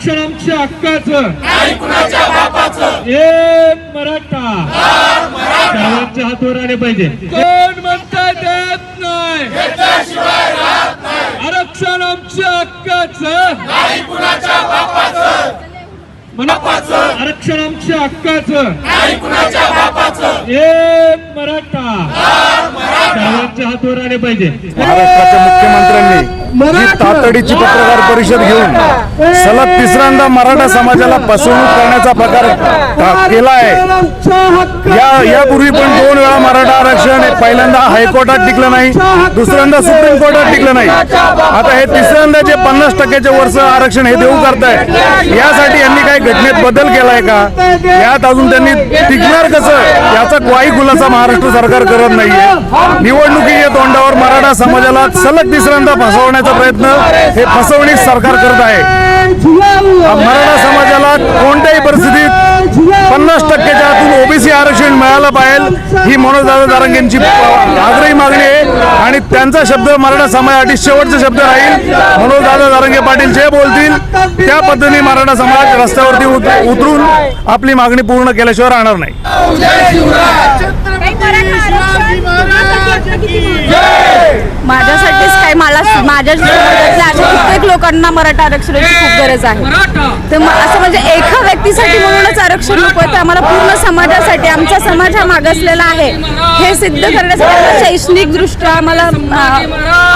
आरक्षण आमच्या हक्काचं एक मराठा. सर्वांच्या हातवर आले पाहिजे. कोण म्हणता देत नाही? आरक्षण आमच्या हक्काचं. आरक्षण आमच्या हक्काचं. एक मराठा. सर्वांच्या हातवर आले पाहिजे. महाराष्ट्राच्या मुख्यमंत्र्यांनी तातडीची पत्रकार परिषद घेऊन सलग तिसऱ्यांदा मराठा समाजाला फसवणूक करण्याचा प्रकार केला आहे. या यापूर्वी पण दोन वेळा मराठा आरक्षण हे पहिल्यांदा हायकोर्टात टिकलं नाही दुसऱ्यांदा सुप्रीम कोर्टात टिकलं नाही. आता हे तिसऱ्यांदा जे पन्नास टक्क्याच्या वरचं आरक्षण हे देऊ करताय यासाठी यांनी काही घटनेत बदल केलाय का? यात अजून त्यांनी टिकणार कसं? याचा काही खुलासा महाराष्ट्र सरकार करत नाहीये. निवडणुकीच्या तोंडावर मराठा समाजाला सलग तिसऱ्यांदा फसवण्याचा प्रयत्न हे फसवणूक सरकार करत आहे. मराठा समाजाला कोणत्याही परिस्थितीत पन्नास टक्क्याच्या आतून आरक्षण मिळालं पाहिजे. ही मनोजदादा दारंगेंची आग्रही मागणी आहे. आणि त्यांचा शब्द मराठा समाजासाठी शेवटचा शब्द राहील. मनोजदादा दारंगे पाटील जे बोलतील त्या पद्धतीने मराठा समाज रस्त्यावरती उत- उतरून आपली मागणी पूर्ण केल्याशिवाय राहणार नाही. माझ्यासाठीच काय मला माझ्या कित्येक लोकांना मराठा आरक्षणाची खूप गरज आहे. तर असं म्हणजे एक व्यक्तीसाठी म्हणूनच आरक्षण नको तर आम्हाला पूर्ण समाजासाठी आमचा समाज हा मागासलेला आहे. हे सिद्ध करण्यासाठी आम्हाला शैक्षणिक दृष्ट्या आम्हाला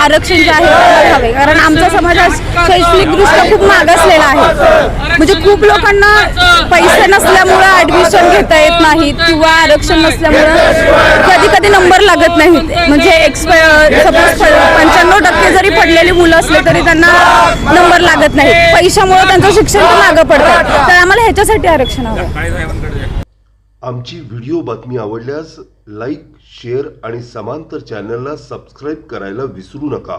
आरक्षण जे आहे ते हवे. कारण आमचा समाज हा शैक्षणिक दृष्ट्या खूप मागासलेला आहे. म्हणजे खूप लोकांना पैसे नसल्यामुळं ऍडमिशन घेता नाहीत किंवा आरक्षण नसल्यामुळं कधी कधी नंबर लागत नाहीत. म्हणजे एक्सपायर सपोज पंच्याण्णव टक्के जरी पडलेली मुलं असले तरी त्यांना नंबर लागत नाहीत. पैशामुळे त्यांचं शिक्षण पण मागं पडतं. तर आम्हाला ह्याच्यासाठी आरक्षण हवं. आमची व्हिडिओ बातमी आवडल्यास लाईक शेअर आणि समांतर चॅनलला सबस्क्राईब करायला विसरू नका.